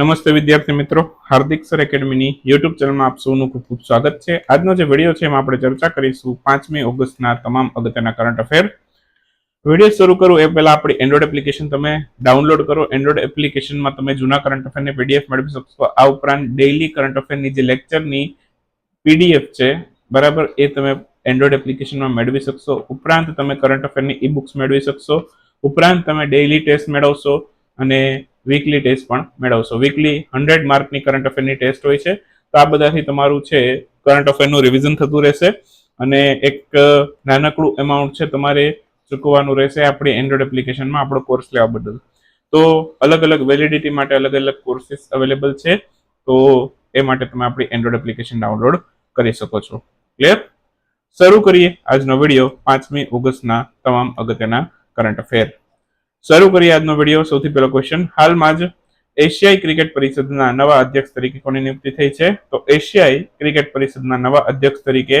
નમસ્તે વિદ્યાર્થી મિત્રો, હાર્દિક સર એકેડમીની યુટ્યુબ ચેનલમાં આપ સૌનું ખૂબ ખૂબ સ્વાગત છે. આજનો જે વીડિયો છે એમાં આપણે ચર્ચા કરીશું પાંચમી ઓગસ્ટના તમામ અગત્યના કરંટ અફેર વીડિયો શરૂ કરું એ પહેલા આપણી એન્ડ્રોઇડ એપ્લિકેશન તમે ડાઉનલોડ કરો. એન્ડ્રોઇડ એપ્લિકેશનમાં તમે જૂના કરંટ અફેરને પીડીએફ મેળવી શકશો. આ ઉપરાંત ડેઇલી કરંટ અફેરની જે લેક્ચરની પીડીએફ છે, બરાબર, એ તમે એન્ડ્રોઇડ એપ્લિકેશનમાં મેળવી શકશો. ઉપરાંત તમે કરંટ અફેરની ઈ બુક્સ મેળવી શકશો. ઉપરાંત તમે ડેઇલી ટેસ્ટ મેળવશો. અને વીકલી ટેસ્ટ પણ મેળવશો. વીકલી હંડ્રેડ માર્કની કરંટ અફેરની ટેસ્ટ હોય છે, તો આ બધાથી તમારું છે કરંટ અફેરનું રિવિઝન થતું રહેશે. અને એક નાનકડું એમાઉન્ટ છે તમારે ચૂકવવાનું રહેશે આપણી એન્ડ્રોઇડ એપ્લિકેશનમાં આપણો કોર્સ લેવા બદલ. તો અલગ અલગ વેલિડિટી માટે અલગ અલગ કોર્સીસ અવેલેબલ છે, તો એ માટે તમે આપણી એન્ડ્રોઇડ એપ્લિકેશન ડાઉનલોડ કરી શકો છો. ક્લિયર શરૂ કરીએ આજનો વીડિયો પાંચમી ઓગસ્ટના તમામ અગત્યના કરંટ અફેર શરૂ કરીએ આજનો વીડિયો સૌથી પહેલો ક્વેશ્ચન હાલમાં જ એશિયાઈ ક્રિકેટ પરિષદના નવા અધ્યક્ષ તરીકે કોની નિયુક્તિ થઈ છે? તો એશિયાઈ ક્રિકેટ પરિષદના નવા અધ્યક્ષ તરીકે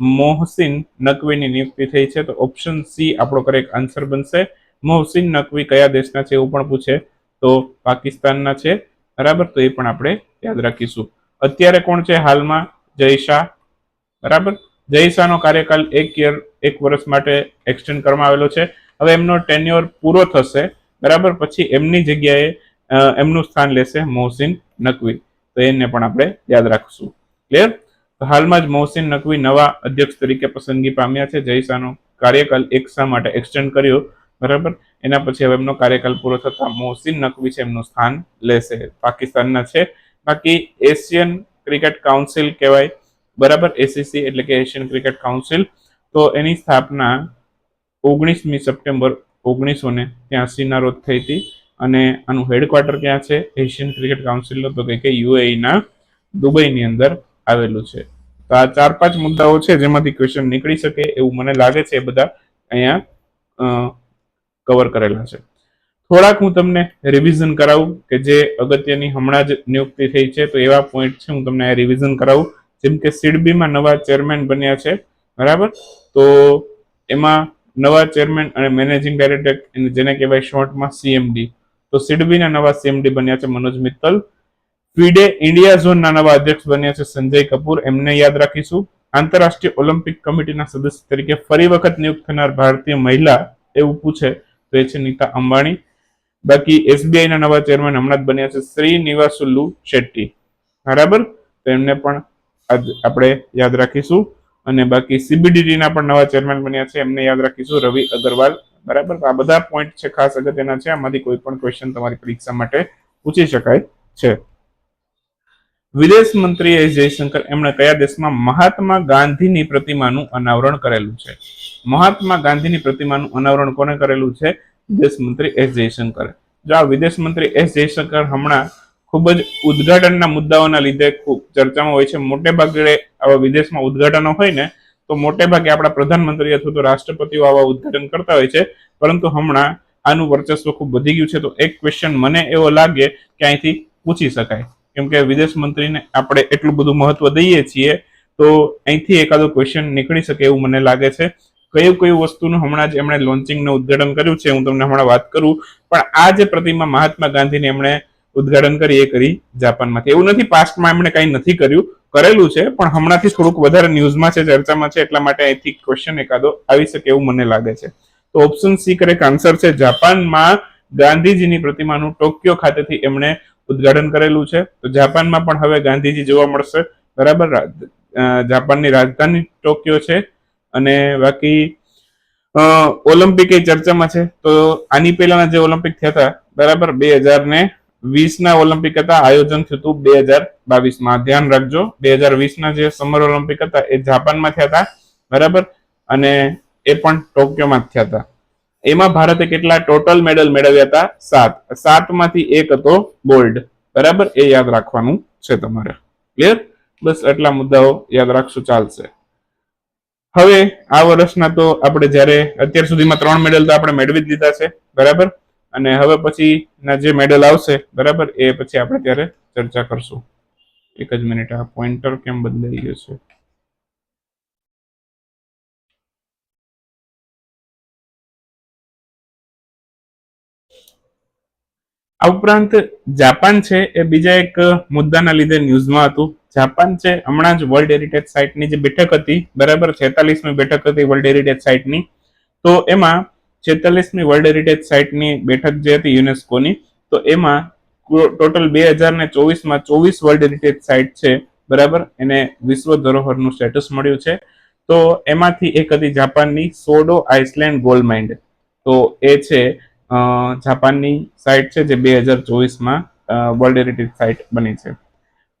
મોહસિન નકવીની નિયુક્તિ થઈ છે. તો ઓપ્શન સી આપણો કરેક્ટ આન્સર બનશે. મોહસિન નકવી કયા દેશના છે એવું પણ પૂછે. તો પાકિસ્તાનના છે. બરાબર? તો એ પણ આપણે યાદ રાખીશું. અત્યારે કોણ છે હાલમાં? જયશા. બરાબર? જય શાહનો કાર્યકાલ એક યર એક વર્ષ માટે એક્સટેન્ડ કરવામાં આવેલો છે. હવે એમનો ટેન્યોર પૂરો થશે. બરાબર? પછી એમની જગ્યાએ એમનું સ્થાન લેશે મોહસિન નકવી. તો એને પણ આપણે યાદ રાખશું. ક્લિયર હાલમાં જ મોહસિન નકવી નવા અધ્યક્ષ તરીકે પસંદગી પામ્યા છે. જય કાર્યકાલ એક શા માટે એક્સટેન્ડ કર્યો? બરાબર? એના પછી હવે એમનો કાર્યકાલ પૂરો થતા મોહસિન નકવી છે એમનું સ્થાન લેશે. પાકિસ્તાનના છે. બાકી એશિયન ક્રિકેટ કાઉન્સિલ કહેવાય. બરાબર? એસીસી એટલે કે એશિયન ક્રિકેટ કાઉન્સિલ. તો એની સ્થાપના ઓગણીસમી સપ્ટેમ્બર ઓગણીસો ને ત્યાસીના રોજ થઈ હતી. અને આનું હેડક્વાર્ટર ક્યાં છે? એશિયન ક્રિકેટ કાઉન્સિલનો તો કે યુએઈના દુબઈની અંદર આવેલું છે. તો આ ચાર પાંચ મુદ્દાઓ છે જેમાંથી ક્વેશ્ચન નીકળી શકે એવું મને લાગે છે એ બધા અહીંયા કવર કરેલા છે. થોડાક હું તમને રિવિઝન કરાવું કે જે અગત્યની હમણાં જ નિયુક્તિ થઈ છે, તો એવા પોઈન્ટ છે હું તમને રિવિઝન કરાવું. જેમ કે સીડબીમાં નવા ચેરમેન બન્યા છે, બરાબર? તો એમાં નવા ચેરમેન અને મેનેજિંગ ડાયરેક્ટર જેને કહેવાય શોર્ટમાં સીએમડી તો સિડબીના નવા સીએમડી બન્યા છે મનોજ મિત્તલ. ફીડે ઇન્ડિયા ઝોનના નવા અધ્યક્ષ બન્યા છે સંજય કપૂર. એમને યાદ રાખીશું. આંતરરાષ્ટ્રીય ઓલિમ્પિક કમિટીના સદસ્ય તરીકે ફરી વખત નિયુક્ત થનાર ભારતીય મહિલા એવું પૂછે તો એ છે નીતા અંબાણી. બાકી એસબીઆઈના નવા ચેરમેન હમણાં જ બન્યા છે શ્રી નિવાસુલ્લુ શેટ્ટી. બરાબર? તો એમને પણ આપણે યાદ રાખીશું. અને બાકી CBDT ના પણ નવા ચેરમેન બન્યા છે. એમને યાદ રાખીશું રવિ અગરવાલ. બરાબર? આ બધા પોઈન્ટ છે, ખાસ અગત્યના છે. આમાંથી કોઈ પણ ક્વેશ્ચન તમારી પરીક્ષા માટે પૂછી શકાય છે. વિદેશ મંત્રી એસ જયશંકર એમણે કયા દેશમાં મહાત્મા ગાંધીની પ્રતિમાનું અનાવરણ કરેલું છે? મહાત્મા ગાંધીની પ્રતિમાનું અનાવરણ કોને કરેલું છે? વિદેશ મંત્રી એસ જયશંકર. જો આ વિદેશ મંત્રી એસ જયશંકર હમણાં ખૂબ જ ઉદઘાટનના મુદ્દાઓના લીધે ખૂબ ચર્ચામાં હોય છે. મોટે ભાગે આવા વિદેશમાં ઉદઘાટનો હોય ને, તો મોટે ભાગે આપણા પ્રધાનમંત્રી અથવા તો રાષ્ટ્રપતિઓ આવા ઉદઘાટન કરતા હોય છે. પરંતુ હમણાં આનું વર્ચસ્વ ખૂબ વધી ગયું છે. તો એક ક્વેશ્ચન મને એવો લાગે કે અહીંથી પૂછી શકાય. કેમ કે વિદેશ મંત્રીને આપણે એટલું બધું મહત્વ દઈએ છીએ, તો અહીંથી એકાદો ક્વેશ્ચન નીકળી શકે એવું મને લાગે છે. કયું કયું વસ્તુનું હમણાં જ એમણે લોન્ચિંગનું ઉદઘાટન કર્યું છે, હું તમને હમણાં વાત કરું. પણ આ જે પ્રતિમા મહાત્મા ગાંધીની એમણે ઉદઘાટન કરી, એ કરી જાપાનમાંથી. એવું નથી, પાસ્ટમાં એમણે કંઈ નથી કર્યું, કરેલું છે, પણ હમણાંથી થોડુંક વધારે ન્યૂઝમાં છે, ચર્ચામાં છે, એટલા માટે અહીંથી ક્વેશ્ચન એકાદો આવી શકે એવું મને લાગે છે. તો ઓપ્શન સી કરેક્ટ આન્સર છે, જાપાનમાં ગાંધીજીની પ્રતિમાનું ટોક્યો ખાતેથી એમણે ઉદઘાટન કરેલું છે. તો જાપાનમાં પણ હવે ગાંધીજી જોવા મળશે. બરાબર જાપાનની રાજધાની ટોક્યો છે. અને બાકી ઓલિમ્પિક એ ચર્ચામાં છે. તો આની પહેલાના જે ઓલિમ્પિક થયા હતા, બરાબર, બે હજાર ને વીસ ના ઓલિમ્પિક હતા. આયોજન થયું બે હજાર બાવીસમાં ધ્યાન રાખજો. બે હજાર વીસ ના જે સમર ઓલિમ્પિક હતા, એ જાપાનમાં થયા હતા. બરાબર? અને એ પણ ટોક્યોમાં થયા હતા. એમાં ભારતે કેટલા ટોટલ મેડલ મેળવ્યા હતા? સાત. સાતમાંથી એક હતો ગોલ્ડ બરાબર? એ યાદ રાખવાનું છે તમારે. ક્લિયર બસ એટલા મુદ્દાઓ યાદ રાખશો, ચાલશે. હવે આ વર્ષના તો આપણે જ્યારે અત્યાર સુધીમાં ત્રણ મેડલ તો આપણે મેળવી જ લીધા છે. બરાબર? અને હવે પછી ના જે મેડલ આવશે, બરાબર, એ પછી આપણે ત્યારે ચર્ચા કરશું. એક જ મિનિટ આ પોઈન્ટર કેમ બદલાઈ ગયો છે? આ ઉપરાંત જાપાન છે, એ બીજા એક મુદ્દાના લીધે ન્યૂઝમાં હતું. જાપાન છે, હમણાં જ વર્લ્ડ હેરિટેજ સાઇટની જે બેઠક હતી, બરાબર, છેતાલીસમી બેઠક હતી વર્લ્ડ હેરિટેજ સાઇટની તો એમાં છેતાલીસમી વર્લ્ડ હેરિટેજ સાઇટની બેઠક જે હતી યુનેસ્કોની, તો એમાં ટોટલ બે હજાર ને ચોવીસમાં ચોવીસ વર્લ્ડ હેરિટેજ સાઇટ છે, બરાબર? એને વિશ્વ ધરોહરનું સ્ટેટસ મળ્યું છે. તો એમાંથી એક હતી જાપાનની સોડો આઇસલેન્ડ ગોલ્ડ માઇન્ડ. તો એ છે જાપાનની સાઇટ છે જે બે હજાર ચોવીસમાં વર્લ્ડ હેરિટેજ સાઇટ બની છે.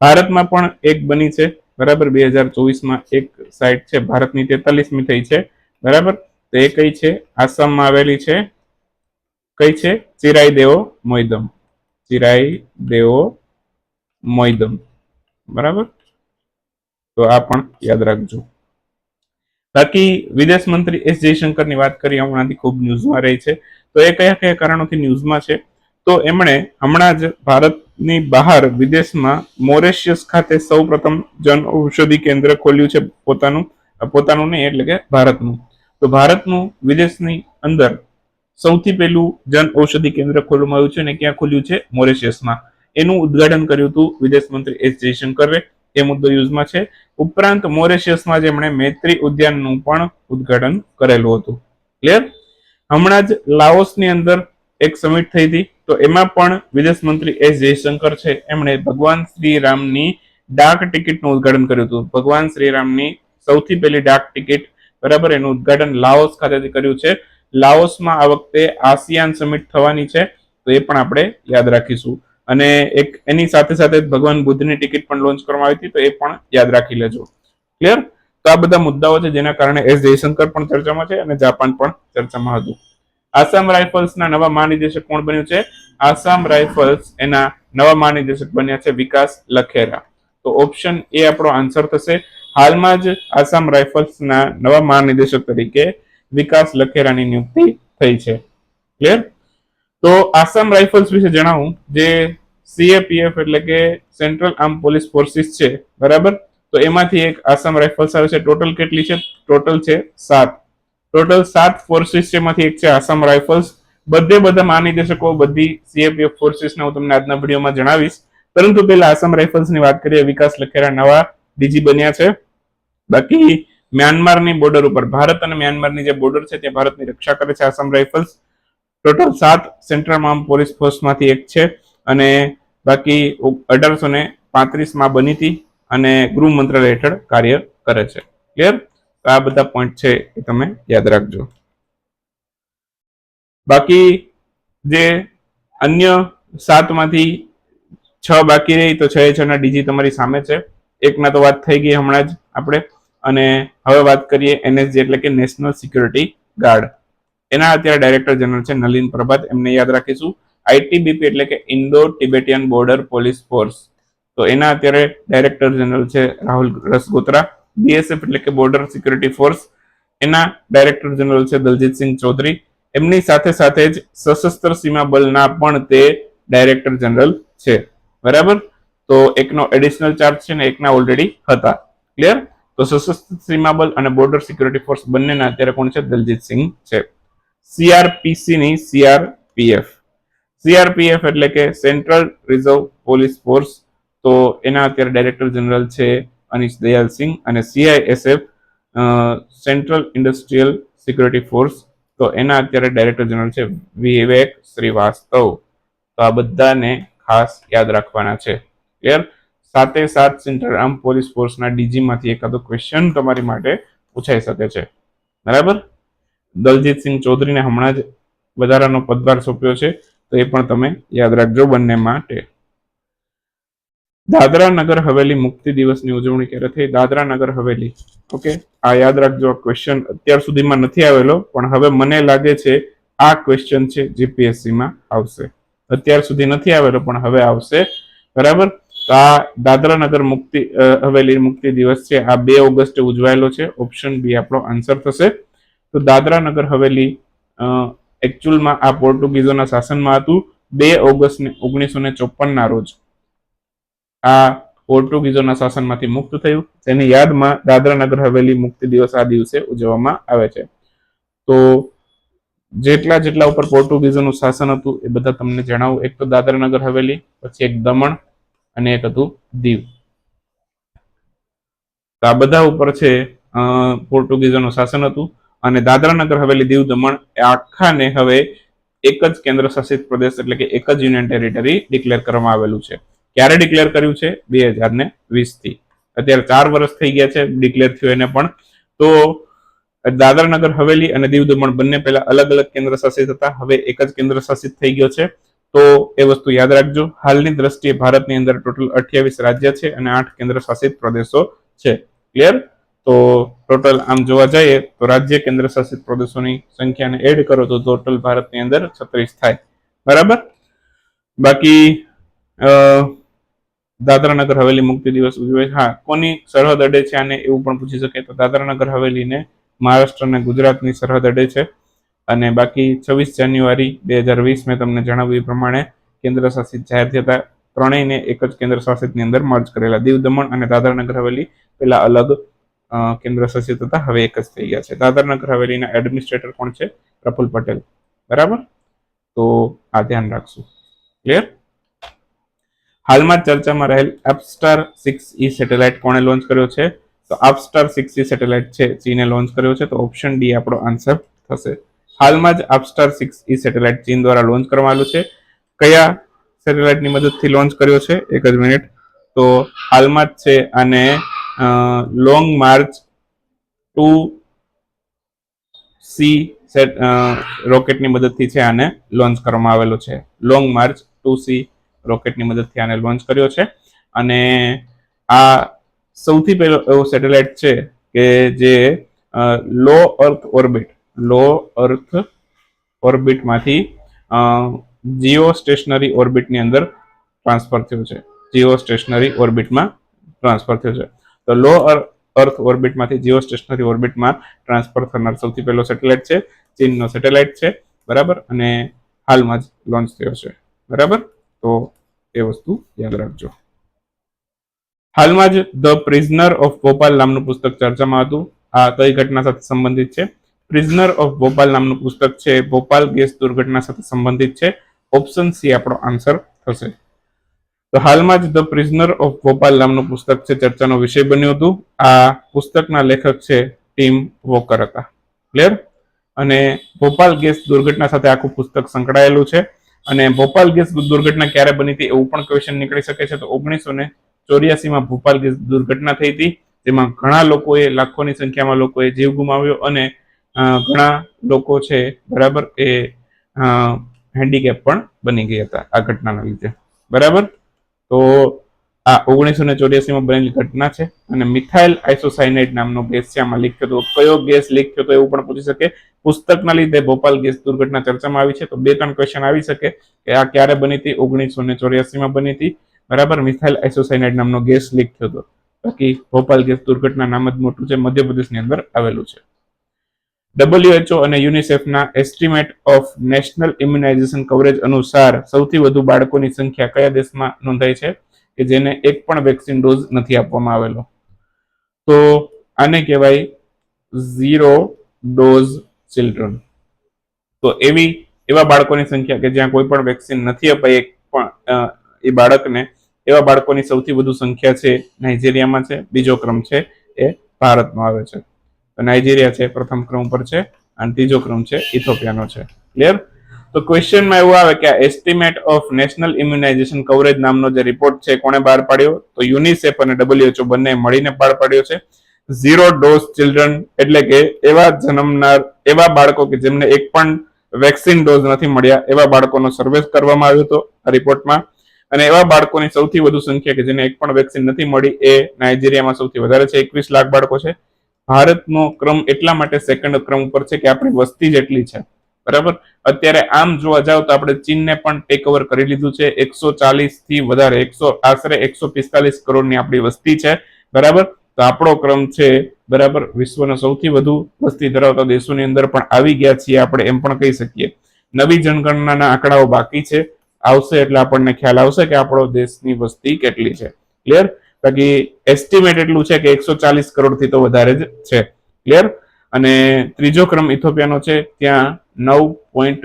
ભારતમાં પણ એક બની છે, બરાબર? બે હજાર ચોવીસમાં એક સાઇટ છે, ભારતની તેતાલીસમી થઈ છે, બરાબર? તો એ કઈ છે? આસામમાં આવેલી છે. કઈ છે? ચિરાઈ દેવો મોઈદમ. ચિરાઈ દેવો મોઈદમ. બરાબર? તો આ પણ યાદ રાખજો. બાકી વિદેશ મંત્રી એસ જયશંકરની વાત કરી, હમણાંથી ખૂબ ન્યૂઝમાં રહી છે. તો એ કયા કયા કારણોથી ન્યૂઝમાં છે? તો એમણે હમણાં જ ભારતની બહાર વિદેશમાં મોરેશિયસ ખાતે સૌપ્રથમ જન ઔષધિ કેન્દ્ર ખોલ્યું છે પોતાનું પોતાનું નહીં, એટલે કે ભારતનું. તો ભારતનું વિદેશની અંદર સૌથી પહેલું જન ઔષધિ કેન્દ્ર ખોલવામાં આવ્યું છે અને ક્યાં ખોલ્યું છે? મોરેશિયસમાં. એનું ઉદઘાટન કર્યું હતું વિદેશ મંત્રી એસ જયશંકરે. એ મુદ્દો યુઝમાં છે. ઉપરાંત મોરેશિયસમાં જેમણે મૈત્રી ઉદ્યાનનું પણ ઉદ્ઘાટન કરેલું હતું. ક્લિયર હમણાં જ લાઓસની અંદર એક સમિટ થઈ હતી. તો એમાં પણ વિદેશ મંત્રી એસ જયશંકર છે. એમણે ભગવાન શ્રી રામની ડાક ટિકિટનું ઉદ્ઘાટન કર્યું હતું. ભગવાન શ્રી રામની સૌથી પહેલી ડાક ટિકિટ બરાબર, એનું ઉદઘાટન લાઓસ ખાતેથી કર્યું છે. લાઓસમાં આ વખતે આસિયાન સમિટ થવાની છે, તો એ પણ આપણે યાદ રાખીશું. અને એક એની સાથે સાથે ભગવાન બુદ્ધની ટિકિટ પણ લોન્ચ કરવામાં આવી હતી, તો એ પણ યાદ રાખી લેજો. ક્લિયર? તો આ બધા મુદ્દાઓ છે, જેના કારણે એસ જયશંકર પણ ચર્ચામાં છે અને જાપાન પણ ચર્ચામાં હતું. આસામ રાઇફલ્સના નવા મહાનિદેશક કોણ બન્યું છે? આસામ રાઇફલ્સ એના નવા મહાનિદેશક બન્યા છે વિકાસ લખેરા. તો ઓપ્શન એ આપણો આન્સર થશે હાલમાં જ આસામ રાઇફલ્સના નવા મહાનિદેશક તરીકે વિકાસ લખેરાની નિયુક્તિ થઈ છે. ક્લિયર તો આસામ રાઇફલ્સ વિશે જણાવું, જે સીએપીએફ એટલે કે સેન્ટ્રલ આર્મ પોલીસ ફોર્સિસ છે, બરાબર? તો એમાંથી એક આસામ રાઇફલ્સ આવે છે. ટોટલ કેટલી છે? ટોટલ છે સાત. ટોટલ સાત ફોર્સિસ છે એમાંથી એક છે આસામ રાઇફલ્સ. બધે બધા મહાનિદેશકો, બધી સીએપીએફ ફોર્સિસને હું તમને આજના વિડીયોમાં જણાવીશ. પરંતુ પહેલા આસામ રાઇફલ્સની વાત કરીએ. વિકાસ લખેરા નવા ડીજી બન્યા છે. બાકી મ્યાનમારની બોર્ડર ઉપર, ભારત અને મ્યાનમારની જે બોર્ડર છે ત્યાં ભારતની રક્ષા કરે છે આસામ રાઇફલ્સ ટોટલ સાત સેન્ટ્રલ આર્મ પોલીસ ફોર્સમાંથી એક છે અને બાકી અઢારસો ને પાંત્રીસમાં બની હતી અને ગૃહ મંત્રાલય હેઠળ કાર્ય કરે છે. ક્લિયર તો આ બધા પોઈન્ટ છે એ તમે યાદ રાખજો. બાકી જે અન્ય સાતમાંથી છ બાકી રહી તો છ છ ના ડીજી તમારી સામે છે. એકના તો વાત થઈ ગઈ હમણાં જ આપણે. અને હવે વાત કરીએ એનએસજી એટલે કે નેશનલ સિક્યુરિટી ગાર્ડ એના અત્યારે ડાયરેક્ટર જનરલ છે નલિન પ્રભાત. એમને યાદ રાખીશું. આઈટીબીપી એટલે કે Indo Tibetan border police force તો એના અત્યારે ડાયરેક્ટર જનરલ છે રાહુલ રસગોત્રા બીએસએફ એટલે કે બોર્ડર સિક્યુરિટી ફોર્સ એના ડાયરેક્ટર જનરલ છે દલજીતસિંહ ચૌધરી. એમની સાથે સાથે જ સશસ્ત્ર સીમા બલના પણ તે ડાયરેક્ટર જનરલ છે. બરાબર? તો એકનો એડિશનલ ચાર્જ છે ને એકના ઓલરેડી હતા. ક્લિયર તો સશસ્ત્ર સીમા બલ અને બોર્ડર સિક્યુરિટી ફોર્સ બંનેના અત્યારે કોણ છે? દલજીતસિંહ છે. સીઆરપીસી ની સીઆરપીએફ સીઆરપીએફ એટલે કે સેન્ટ્રલ રિઝર્વ પોલીસ ફોર્સ તો એના અત્યારે ડાયરેક્ટર જનરલ છે અનિશ દયાલ સિંહ અને CISF central industrial security force તો એના અત્યારે ડાયરેક્ટર જનરલ છે વિવેક શ્રીવાસ્તવ. તો આ બધાને ખાસ યાદ રાખવાના છે. ક્લિયર સાતે સાત સેન્ટ્રલ આર્મ પોલીસ ફોર્સના ડીજીમાંથી એકાદો ક્વેશ્ચન તમારી માટે પૂછાઈ શકે છે. બરાબર? દલજીતસિંહ ચૌધરીને હમણાં જ વધારાનો પદભાર સોંપ્યો છે, તો એ પણ તમે યાદ રાખજો બંને માટે. દાદરા નગર હવેલી મુક્તિ દિવસની ઉજવણી ક્યારે થઈ? દાદરા નગર હવેલી. ઓકે? આ યાદ રાખજો, આ ક્વેશ્ચન અત્યાર સુધીમાં નથી આવેલો, પણ હવે મને લાગે છે આ ક્વેશ્ચન છે જીપીએસસીમાં આવશે. અત્યાર સુધી નથી આવેલો, પણ હવે આવશે. બરાબર? તો આ દાદરા નગર મુક્તિ હવેલી મુક્તિ દિવસ છે. આ બે ઓગસ્ટે ઉજવાયેલો છે. ઓપ્શન બી આપણો આન્સર થશે. તો દાદરા નગર હવેલી એકચ્યુઅલમાં આ પોર્ટુગીઝોના શાસનમાં હતું. બે ઓગસ્ટ ઓગણીસો ને ચોપનના રોજ આ પોર્ટુગીઝોના શાસનમાંથી મુક્ત થયું. તેની યાદમાં દાદરા નગર હવેલી મુક્તિ દિવસ આ દિવસે ઉજવવામાં આવે છે. તો જેટલા જેટલા ઉપર પોર્ટુગીઝોનું શાસન હતું એ બધા તમને જણાવું. એક તો દાદરા નગર હવેલી, પછી એક દમણ અને એક હતું દીવ. તો આ બધા ઉપર છે પોર્ટુગીઝોનું શાસન હતું અને દાદરા નગર હવેલી દીવ દમણ એ આખાને હવે એક જ કેન્દ્ર શાસિત પ્રદેશ એટલે કે એક જ યુનિયન ટેરિટરી ડિક્લેર કરવામાં આવેલું છે. ક્યારે ડિક્લેર કર્યું છે? બે હજાર ને વીસથી અત્યારે ચાર વર્ષ થઈ ગયા છે ડિક્લેર થયું એને પણ. તો દાદરા નગર હવેલી અને દીવ દમણ બંને પહેલા અલગ અલગ કેન્દ્ર શાસિત હતા. હવે એક જ કેન્દ્ર શાસિત થઈ ગયો છે. તો એ વસ્તુ યાદ રાખજો. હાલની દ્રષ્ટિએ ભારતની અંદર ટોટલ અઠ્યાવીસ રાજ્ય છે અને આઠ કેન્દ્ર શાસિત પ્રદેશો છે. ક્લિયર તો ટોટલ આમ જોવા જઈએ તો રાજ્ય કેન્દ્ર શાસિત પ્રદેશોની સંખ્યાને એડ કરો તો ટોટલ ભારતની અંદર છત્રીસ થાય. બરાબર? બાકી દાદરા નગર હવેલી મુક્તિ દિવસ ઉજવે હા, કોની સરહદ અડે છે આને એવું પણ પૂછી શકે તો દાદરા નગર હવેલીને મહારાષ્ટ્ર અને ગુજરાતની સરહદ અડે છે. અને બાકી છવ્વીસ જાન્યુઆરી બે હજાર વીસ મેં તમને જણાવ્યું એ પ્રમાણે કેન્દ્ર શાસિત જાહેર થતા ત્રણેયને એક જ કેન્દ્ર શાસિતની અંદર મર્જ કરેલા. દીવ દમણ અને દાદરા નગર હવેલી પેલા અલગ કેન્દ્ર શાસિત હતા. હવે એક જ થઈ ગયા છે. દાદરા નગર હવેલીના એડમિનિસ્ટ્રેટર કોણ છે? પ્રફુલ પટેલ. બરાબર? તો આ ધ્યાન રાખશું. ક્લિયર હાલમાં ચર્ચામાં રહેલ એપસ્ટાર સિક્સ ઈ સેટેલાઇટ કોણે લોન્ચ કર્યો છે? તો આપસ્ટાર સિક્સ ઈ સેટેલાઇટ છે, ચીને લોન્ચ કર્યો છે. તો ઓપ્શન ડી આપણો આન્સર થશે. હાલમાં જ આપસ્ટાર સિક્સ ઈ સેટેલાઇટ ચીન દ્વારા લોન્ચ કરવામાં આવ્યું છે. કયા સેટેલાઇટની મદદથી લોન્ચ કર્યો છે? એક જ મિનિટ તો હાલમાં જ છે આને long march two C set રોકેટની મદદથી છે આને લોન્ચ કરવામાં આવેલો છે. લોંગ માર્ચ ટુ સી રોકેટની મદદથી આને લોન્ચ કર્યો છે. અને આ સૌથી પહેલો એવો સેટેલાઇટ છે કે જે low earth orbit low earth ઓર્બિટમાંથી Jio stationary ઓર્બિટની અંદર ટ્રાન્સફર થયો છે. જીઓ સ્ટેશનરી ઓર્બિટમાં ટ્રાન્સફર થયો છે. તો લો અર્થ ઓર્બિટમાંથી જીઓ સ્ટેશનરી ઓર્બિટમાં ટ્રાન્સફર થનાર સૌથી પહેલો સેટેલાઇટ છે. ચીનનો સેટેલાઇટ છે. બરાબર? અને હાલમાં જ લોન્ચ થયો છે. બરાબર? તો એ વસ્તુ યાદ રાખજો. હાલમાં જ ધ પ્રિઝનર ઓફ ભોપાલ નામનું પુસ્તક ચર્ચામાં હતું. આ કઈ ઘટના સાથે સંબંધિત છે. પ્રિઝનર ઓફ ભોપાલ નામનું પુસ્તક છે. ભોપાલ ગેસ દુર્ઘટના સાથે સંબંધિત છે. ઓપ્શન સી આપણો આન્સર થશે. તો હાલમાં જ ધ પ્રિઝનર ઓફ ભોપાલ નામનું પુસ્તક છે. ચર્ચાનો વિષય બન્યું હતું. આ પુસ્તકના લેખક છે ટીમ વોકર હતા. ક્લિયર અને ભોપાલ ગેસ દુર્ઘટના સાથે આખું પુસ્તક સંકળાયેલું છે. અને ભોપાલ ગેસ દુર્ઘટના ક્યારે બની હતી એવું પણ ક્વેશ્ચન નીકળી શકે છે. તો ઓગણીસો ને ચોર્યાસીમાં ભોપાલ ગેસ દુર્ઘટના થઈ હતી. તેમાં ઘણા લોકોએ, લાખોની સંખ્યામાં લોકોએ જીવ ગુમાવ્યો અને ઘણા લોકો છે, બરાબર, એ હેન્ડીકેપ પણ બની ગયા હતા આ ઘટનાના લીધે. બરાબર? તો આ ઓગણીસો ને ચોર્યાસીમાં બનેલી ઘટના છે અને મિથાઇલ આઇસોસાઇનાઇડ નામનો ગેસ છે. આમાં લીક થયો કયો ગેસ લીક થયો એવું પણ પૂછી શકે. પુસ્તકના લીધે ભોપાલ ગેસ દુર્ઘટના ચર્ચામાં આવી છે તો બે ત્રણ ક્વેશ્ચન આવી શકે કે આ ક્યારે બની હતી? ઓગણીસો ને ચોર્યાસીમાં બની હતી. બરાબર? મિથાઇલ આઇસોસાઇનાઇડ નામનો ગેસ લીક થયો હતો. બાકી ભોપાલ ગેસ દુર્ઘટના નામ જ મોટું છે. મધ્યપ્રદેશની અંદર આવેલું છે. ડબલ્યુએચઓ અને યુનિસેફના estimate of national immunization coverage અનુસાર સૌથી વધુ બાળકોની સંખ્યા કયા દેશમાં નોંધાઈ છે કે જેને એક પણ વેક્સિન ડોઝ નથી આપવામાં આવેલો? તો આને કહેવાય ઝીરો ડોઝ ચિલ્ડ્રન. તો એવી, એવા બાળકોની સંખ્યા કે જ્યાં કોઈ પણ વેક્સિન નથી અપાઈ, એક પણ એ બાળકને, એવા બાળકોની સૌથી વધુ સંખ્યા છે નાઇજેરિયામાં છે, બીજો ક્રમ છે એ ભારતમાં આવે છે. તો નાઇજીરિયા છે, પ્રથમ ક્રમ પર છે, અને ત્રીજો ક્રમ છે ઇથોપિયાનો છે. ક્લિયર તો ક્વેશ્ચનમાં એવું આવે કે estimate of national immunization coverage નામનો જે રિપોર્ટ છે, કોણે બહાર પાડ્યો? તો યુનિસેફ અને ડબલ્યુએચઓ બંને મળીને બહાર પાડ્યો છે. ઝીરો ડોઝ ચિલ્ડ્રન એટલે કે એવા જન્મનાર, એવા બાળકો કે જેમને એક પણ વેક્સિન ડોઝ નથી મળ્યા, એવા બાળકોનો સર્વે કરવામાં આવ્યો હતો આ રિપોર્ટમાં અને એવા બાળકોની સૌથી વધુ સંખ્યા કે જેને એક પણ વેક્સિન નથી મળી, એ નાઇજીરિયામાં સૌથી વધારે છે, એકવીસ લાખ બાળકો છે. ભારતનો ક્રમ એટલા માટે સેકન્ડ ક્રમ ઉપર છે કે આપણી વસ્તી જેટલી છે. બરાબર? અત્યારે આમ જોવા જાવ તો આપણે ચીનને પણ ટેક ઓવર કરી લીધું છે. એકસો ચાલીસથી વધારે, એકસો, આશરે એકસો પિસ્તાલીસ કરોડની આપણી વસ્તી છે. બરાબર? તો આપણો ક્રમ છે, બરાબર? વિશ્વના સૌથી વધુ વસ્તી ધરાવતા દેશોની અંદર પણ આવી ગયા છીએ આપણે, એમ પણ કહી શકીએ. નવી જનગણનાના આંકડાઓ બાકી છે. આવશે એટલે આપણને ખ્યાલ આવશે કે આપણો દેશની વસ્તી કેટલી છે. ક્લિયર બાકી એસ્ટિમેટ એટલું છે કે એકસો ચાલીસ કરોડથી તો વધારે જ છે. ક્લિયર અને ત્રીજો ક્રમ ઇથોપિયાનો છે, ત્યાં નવ પોઈન્ટ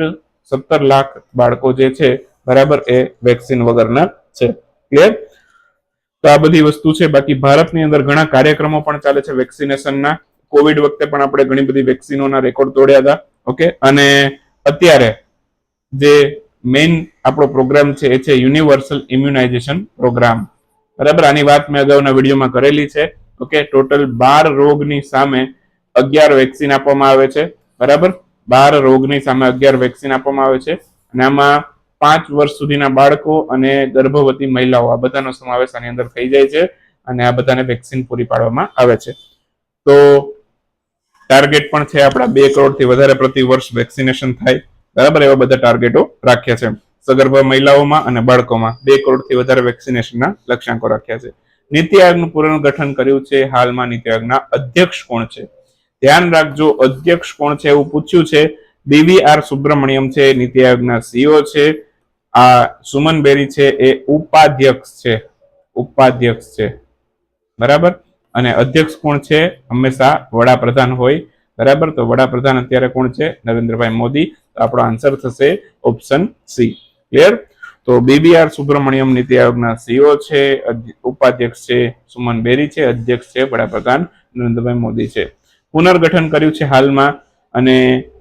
સત્તર લાખ બાળકો જે છે, બરાબર એ વેક્સિન વગરના છે. ક્લિયર તો આ બધી વસ્તુ છે, બાકી ભારતની અંદર ઘણા કાર્યક્રમો પણ ચાલે છે વેક્સિનેશનના. કોવિડ વખતે પણ આપણે ઘણી બધી વેક્સિનોના રેકોર્ડ તોડ્યા હતા, ઓકે? અને અત્યારે જે મેઇન આપણો પ્રોગ્રામ છે, એ છે યુનિવર્સલ ઇમ્યુનાઇઝેશન પ્રોગ્રામ. બરાબર? આની વાત મેં અગાઉના વિડીયોમાં કરેલી છે. ઓકે ટોટલ બાર રોગની સામે અગિયાર વેક્સિન આપવામાં આવે છે. બરાબર? બાર રોગની સામે અગિયાર વેક્સિન આપવામાં આવે છે. અને આમાં પાંચ વર્ષ સુધીના બાળકો અને ગર્ભવતી મહિલાઓ, આ બધાનો સમાવેશ આની અંદર થઈ જાય છે અને આ બધાને વેક્સિન પૂરી પાડવામાં આવે છે. તો ટાર્ગેટ પણ છે આપણા બે કરોડથી વધારે પ્રતિ વર્ષ વેક્સિનેશન થાય. બરાબર? એવા બધા ટાર્ગેટો રાખ્યા છે. સગર્ભા મહિલાઓમાં અને બાળકોમાં બે કરોડથી વધારે વેક્સિનેશનના લક્ષ્યાંકો રાખ્યા છે. નીતિ આયોગનું પુનર્ગઠન કર્યું છે. હાલમાં નીતિ આયોગના અધ્યક્ષ કોણ છે? ધ્યાન રાખજો, અધ્યક્ષ કોણ છે એવું પૂછ્યું છે. બીવી આર સુબ્રમણ્યમ છે, નીતિ આયોગના સીઓ છે. આ સુમન બેરી છે, એ ઉપાધ્યક્ષ છે. ઉપાધ્યક્ષ છે. બરાબર? અને અધ્યક્ષ કોણ છે? હંમેશા વડાપ્રધાન હોય. બરાબર? તો વડાપ્રધાન અત્યારે કોણ છે? નરેન્દ્રભાઈ મોદી. આપણો આન્સર થશે ઓપ્શન સી. ક્લિયર તો બીબીઆર સુબ્રમણ્યમ નીતિ આયોગના સીઓ છે ઉપાધ્યક્ષ છે સુમન બેરી છે, અધ્યક્ષ છે વડાપ્રધાન નરેન્દ્રભાઈ મોદી છે. પુનર્ગઠન કર્યું છે હાલમાં અને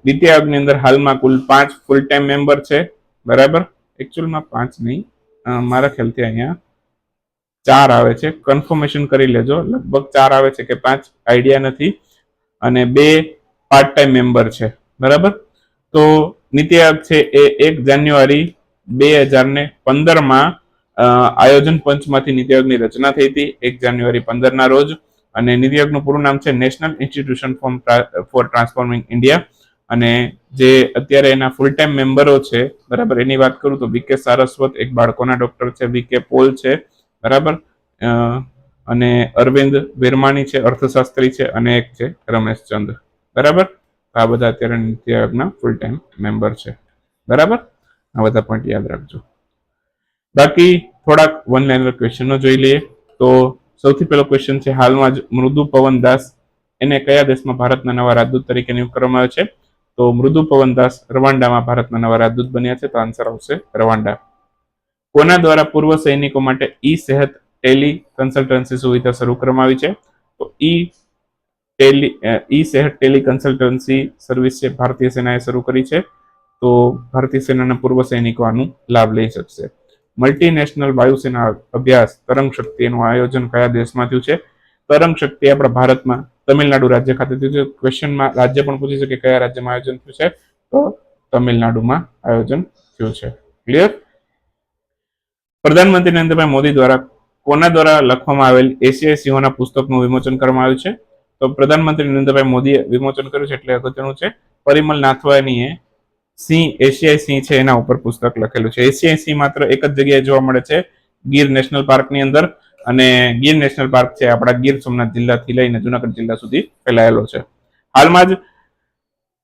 નીતિ આયોગની અંદર હાલમાં કુલ પાંચ ફૂલ ટાઈમ મેમ્બર છે. બરાબર? એકચ્યુઅલમાં પાંચ નહીં. મારા ખ્યાલથી અહીંયા ચાર આવે છે. કન્ફર્મેશન કરી લેજો. લગભગ ચાર આવે છે કે પાંચ આઈડિયા નથી. અને બે પાર્ટ ટાઈમ મેમ્બર છે. બરાબર? તો નીતિ આયોગ છે એ એક જાન્યુઆરી બે હજાર ને પંદરમાં આયોજન પંચમાંથી નીતિ આયોગની રચના થઈ હતી, એક જાન્યુઆરી પંદરના રોજ. અને નીતિ આયોગનું પૂરું નામ છે national institution for transforming India. અને જે અત્યારે એના ફૂલ ટાઈમ મેમ્બરો છે, બરાબર, એની વાત કરું તો વીકે સારસ્વત, એક બાળકોના ડોક્ટર છે વીકે પોલ છે, બરાબર? અને અરવિંદ વેરમાણી છે, અર્થશાસ્ત્રી છે, અને એક છે રમેશ ચંદ. બરાબર? આ બધા અત્યારે નીતિ આયોગના ફૂલ ટાઈમ મેમ્બર છે. બરાબર? આ બધા પોઈન્ટ યાદ રાખજો. બાકી થોડાક વન લાઇનર ક્વેશ્ચનો જોઈ લઈએ. તો સૌથી પહેલો ક્વેશ્ચન છે, હાલમાં જ મૃદુ પવન દાસ એને કયા દેશમાં ભારતના નવા રાજદૂત તરીકે નિયુક્ત કરવામાં આવ્યો છે? તો મૃદુ પવન દાસ રવાંડામાં ભારતના નવા રાજદૂત બન્યા છે, તો આન્સર આવશે રવાંડા. કોના દ્વારા પૂર્વ સૈનિકો માટે ઈ સેહત ટેલી કન્સલ્ટન્સી સુવિધા શરૂ કરવામાં આવી છે? તો E tele E Sehat tele consultancy service છે, ભારતીય સેનાએ શરૂ કરી છે. તો ભારતીય સેનાના પૂર્વ સૈનિકો આનું લાભ લઈ શકશે. મલ્ટીનેશનલ વાયુસેના અભ્યાસ, તરંગ શક્તિ એનું આયોજન કયા દેશમાં થયું છે? તરંગ શક્તિ આપણા ભારતમાં તમિલનાડુ રાજ્ય ખાતે થયું છે. ક્વેશ્ચનમાં રાજ્ય પણ પૂછી શકે કયા રાજ્યમાં આયોજન થયું છે? તો તમિલનાડુમાં આયોજન થયું છે. ક્લિયર પ્રધાનમંત્રી નરેન્દ્રભાઈ મોદી દ્વારા કોના દ્વારા લખવામાં આવેલ એશિયાઈ સિંહોના પુસ્તકનું વિમોચન કરવામાં આવ્યું છે? તો પ્રધાનમંત્રી નરેન્દ્રભાઈ મોદીએ વિમોચન કર્યું છે એટલે અગત્યનું છે. પરિમલ નાથવાનીએ સિંહ એશિયાઈ સિંહ છે, એના ઉપર પુસ્તક લખેલું છે. એશિયાઈ સિંહ માત્ર એક જ જગ્યાએ જોવા મળે છે, ગીર નેશનલ પાર્કની અંદર. અને ગીર નેશનલ પાર્ક છે, આપણા ગીર સોમનાથ જિલ્લાથી લઈને જુનાગઢ જિલ્લા સુધી ફેલાયેલો છે. હાલમાં જ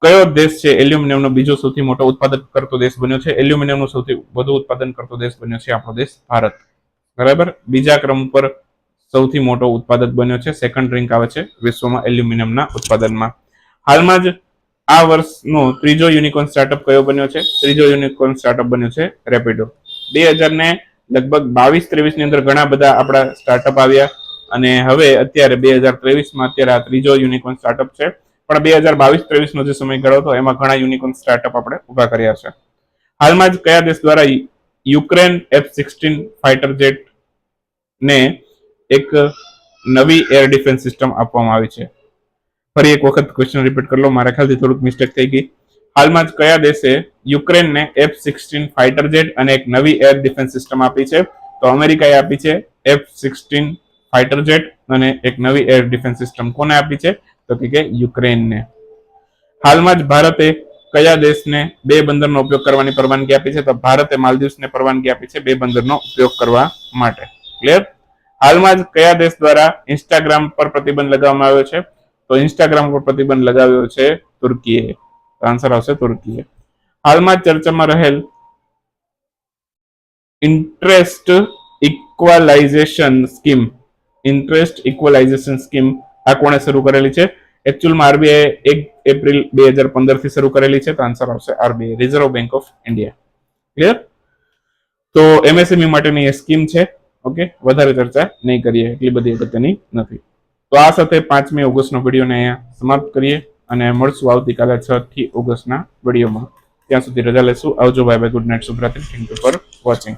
કયો દેશ છે, એલ્યુમિનિયમનો બીજો સૌથી મોટો ઉત્પાદક કરતો દેશ બન્યો છે? એલ્યુમિનિયમનું સૌથી વધુ ઉત્પાદન કરતો દેશ બન્યો છે આપણો દેશ ભારત. બરાબર? બીજા ક્રમ ઉપર સૌથી મોટો ઉત્પાદક બન્યો છે સેકન્ડ રેન્ક આવે છે વિશ્વમાં એલ્યુમિનિયમના ઉત્પાદનમાં. હાલમાં જ આ વર્ષનો ત્રીજો યુનિકોર્ન સ્ટાર્ટઅપ કયો બન્યો છે? ત્રીજો યુનિકોર્ન સ્ટાર્ટઅપ બન્યો છે રેપિડો. બે હજારને લગભગ બાવીસ ત્રેવીસની અંદર ઘણા બધા આપણા સ્ટાર્ટઅપ આવ્યા અને હવે અત્યારે બે હજાર ત્રેવીસમાં અત્યારે આ ત્રીજો યુનિકોર્ન સ્ટાર્ટઅપ છે. પણ બે હજાર બાવીસ ત્રેવીસનો જે જે સમયગાળો હતો, એમાં ઘણા યુનિકોર્ન સ્ટાર્ટઅપ આપણે ઊભા કર્યા છે. હાલમાં જ કયા દેશ દ્વારા Ukraine F sixteen fighter jet ને એક નવી એર ડિફેન્સ સિસ્ટમ આપવામાં આવી છે? ફરી એક વખત ક્વેશ્ચન રિપીટ કરી લો. મારા ખ્યાલથી થોડુંક મિસ્ટેક થઈ ગઈ. હાલમાં જ કયા દેશે યુક્રેનને એફ સિક્સટીન ફાઇટર જેટ અને એક નવી એર ડિફેન્સ સિસ્ટમ આપી છે? તો અમેરિકાએ આપી છે એફ સિક્સટીન ફાઇટર જેટ અને એક નવી એર ડિફેન્સ સિસ્ટમ કોને આપી છે? તો કે યુક્રેનને. હાલમાં જ ભારતે કયા દેશને બે બંદરનો ઉપયોગ કરવાની પરવાનગી આપી છે? તો ભારતે માલદીવ્સને પરવાનગી આપી છે બે બંદરનો ઉપયોગ કરવા માટે. ક્લિયર હાલમાં જ કયા દેશ દ્વારા ઇન્સ્ટાગ્રામ પર પ્રતિબંધ લગાવવામાં આવ્યો છે? તો ઇન્સ્ટાગ્રામ પર પ્રતિબંધ લગાવ્યો છે તુર્કીએ. આન્સર આવશે તુર્કીએ. હાલમાં ચર્ચામાં રહેલ interest equalization scheme interest equalization scheme આ કોણે શરૂ કરેલી છે? એકચ્યુઅલમાં આરબીઆઈ એક એપ્રિલ બે હજાર પંદરથી શરૂ કરેલી છે, તો આન્સર આવશે RBI reserve bank of India clear તો એમએસએમઈ માટેની એ સ્કીમ છે. ઓકે વધારે ચર્ચા નહીં કરીએ, એટલી બધી અગત્યની નથી. તો આ સાથે પાંચમી ઓગસ્ટનો વિડીયોને અહીંયા સમાપ્ત કરીએ અને મળશું આવતીકાલે છ થી ઓગસ્ટના વિડીયોમાં. ત્યાં સુધી રજા લેશું. આવજો bye bye good night શુભરાત્રી. Thank you for watching